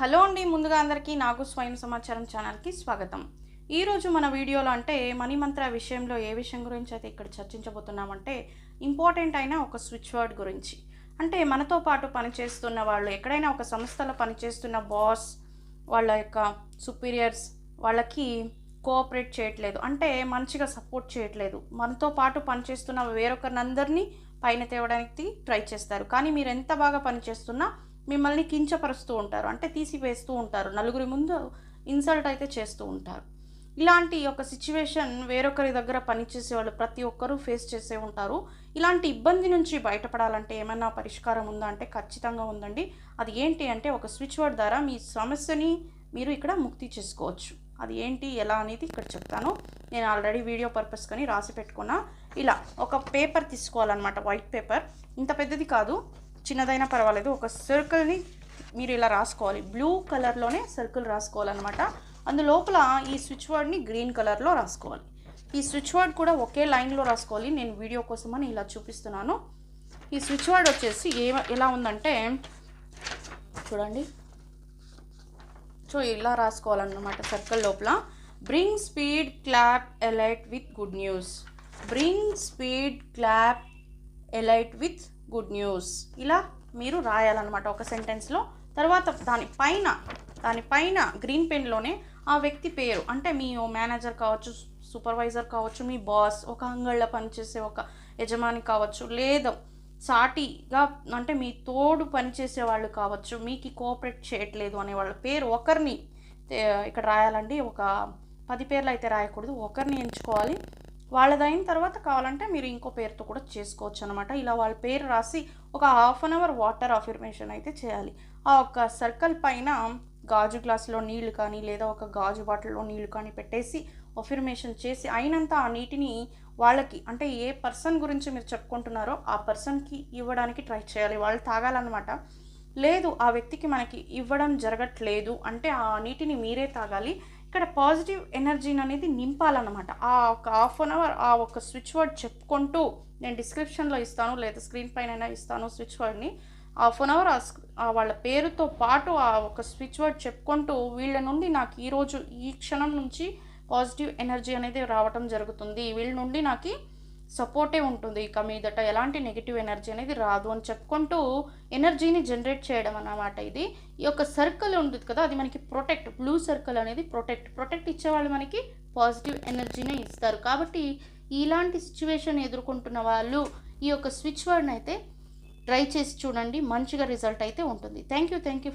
Hello అండి ముందుగా అందరికీ నాకు స్వయం సమాచారం ఛానల్కి స్వాగతం. ఈరోజు మన వీడియోలో అంటే మనీ మంత్ర విషయంలో ఏ విషయం గురించి అయితే ఇక్కడ చర్చించబోతున్నామంటే ఇంపార్టెంట్ అయిన ఒక స్విచ్ వర్డ్ గురించి. అంటే మనతో పాటు పనిచేస్తున్న వాళ్ళు ఎక్కడైనా ఒక సంస్థలో పనిచేస్తున్న బాస్ వాళ్ళ యొక్క సుపీరియర్స్ వాళ్ళకి కోఆపరేట్ చేయట్లేదు. అంటే మంచిగా సపోర్ట్ చేయట్లేదు. మనతో పాటు పనిచేస్తున్న వేరొకరినందరినీ పైన తేవడానికి ట్రై చేస్తారు. కానీ మీరు ఎంత బాగా పనిచేస్తున్నా మిమ్మల్ని కించపరుస్తూ ఉంటారు. అంటే తీసివేస్తూ ఉంటారు. నలుగురి ముందు ఇన్సల్ట్ అయితే చేస్తూ ఉంటారు. ఇలాంటి ఒక సిచ్యువేషన్ వేరొకరి దగ్గర పనిచేసే వాళ్ళు ప్రతి ఒక్కరూ ఫేస్ చేసే ఉంటారు. ఇలాంటి ఇబ్బంది నుంచి బయటపడాలంటే ఏమైనా పరిష్కారం ఉందా అంటే ఖచ్చితంగా ఉందండి. అది ఏంటి అంటే ఒక స్విచ్ వర్డ్ ద్వారా మీ సమస్యని మీరు ఇక్కడ ముక్తి చేసుకోవచ్చు. అది ఏంటి ఎలా అనేది ఇక్కడ చెప్తాను. నేను ఆల్రెడీ వీడియో పర్పస్ కానీ రాసి పెట్టుకున్నా. ఇలా ఒక పేపర్ తీసుకోవాలన్నమాట వైట్ పేపర్ ఇంత పెద్దది కాదు. చిన్నదైనా పర్వాలేదు. ఒక సర్కిల్ని మీరు ఇలా రాసుకోవాలి. బ్లూ కలర్లోనే సర్కిల్ రాసుకోవాలన్నమాట. అందులోపల ఈ స్విచ్ వర్డ్ని గ్రీన్ కలర్లో రాసుకోవాలి. ఈ స్విచ్ వర్డ్ కూడా ఒకే లైన్లో రాసుకోవాలి. నేను వీడియో కోసమని ఇలా చూపిస్తున్నాను. ఈ స్విచ్ వర్డ్ వచ్చేసి ఏ ఎలా ఉందంటే చూడండి. సో ఇలా రాసుకోవాలన్నమాట సర్కిల్ లోపల. Bring speed clap elite with good news bring speed clap elite with good news. ఇలా మీరు రాయాలన్నమాట ఒక సెంటెన్స్లో. తర్వాత దానిపైన దానిపైన గ్రీన్ పెన్లోనే ఆ వ్యక్తి పేరు. అంటే మీ మేనేజర్ కావచ్చు సూపర్వైజర్ కావచ్చు మీ బాస్ ఒక అంగళ్ళ పనిచేసే ఒక యజమాని కావచ్చు లేదా. సాటిగా అంటే మీ తోడు పనిచేసే వాళ్ళు కావచ్చు మీకు కోఆపరేట్ చేయట్లేదు అనే వాళ్ళ పేరు ఒకరిని ఇక్కడ రాయాలండి. ఒక పది పేర్లు అయితే రాయకూడదు. ఒకరిని ఎంచుకోవాలి. వాళ్ళదైన తర్వాత కావాలంటే మీరు ఇంకో పేరుతో కూడా చేసుకోవచ్చు అనమాట ఇలా వాళ్ళ పేరు రాసి ఒక half an hour water affirmation అయితే చేయాలి. ఆ ఒక సర్కిల్ పైన గాజు గ్లాసులో నీళ్ళు కానీ లేదా ఒక గాజు బాటిల్లో నీళ్ళు కానీ పెట్టేసి అఫర్మేషన్ చేసి అయినంత ఆ నీటిని వాళ్ళకి అంటే ఏ పర్సన్ గురించి మీరు చెప్పుకుంటున్నారో ఆ పర్సన్కి ఇవ్వడానికి ట్రై చేయాలి. వాళ్ళు తాగాలన్నమాట. లేదు ఆ వ్యక్తికి మనకి ఇవ్వడం జరగట్లేదు అంటే ఆ నీటిని మీరే తాగాలి. ఇక్కడ పాజిటివ్ ఎనర్జీని అనేది నింపాలన్నమాట. ఆ ఒక హాఫ్ అన్ అవర్ ఆ ఒక స్విచ్ వర్డ్ చెప్పుకుంటూ నేను డిస్క్రిప్షన్లో ఇస్తాను లేదా స్క్రీన్ పైన ఇస్తాను స్విచ్ వర్డ్ని. హాఫ్ అన్ అవర్ వాళ్ళ పేరుతో పాటు ఆ ఒక స్విచ్ వర్డ్ చెప్పుకుంటూ వీళ్ళ నుండి నాకు ఈరోజు ఈ క్షణం నుంచి పాజిటివ్ ఎనర్జీ అనేది రావటం జరుగుతుంది. వీళ్ళ నుండి నాకు సపోర్టే ఉంటుంది ఇక మీదట. ఎలాంటి నెగిటివ్ ఎనర్జీ అనేది రాదు అని చెప్పుకుంటూ ఎనర్జీని జనరేట్ చేయడం అన్నమాట ఇది. ఈ యొక్క సర్కిల్ ఉంటుంది కదా అది మనకి ప్రొటెక్ట్ బ్లూ సర్కిల్ అనేది ప్రొటెక్ట్ ప్రొటెక్ట్ ఇచ్చేవాళ్ళు మనకి పాజిటివ్ ఎనర్జీనే ఇస్తారు. కాబట్టి ఇలాంటి సిచ్యువేషన్ ఎదుర్కొంటున్న వాళ్ళు ఈ యొక్క స్విచ్ వర్డ్ని అయితే ట్రై చేసి చూడండి. మంచిగా రిజల్ట్ అయితే ఉంటుంది. Thank you thank you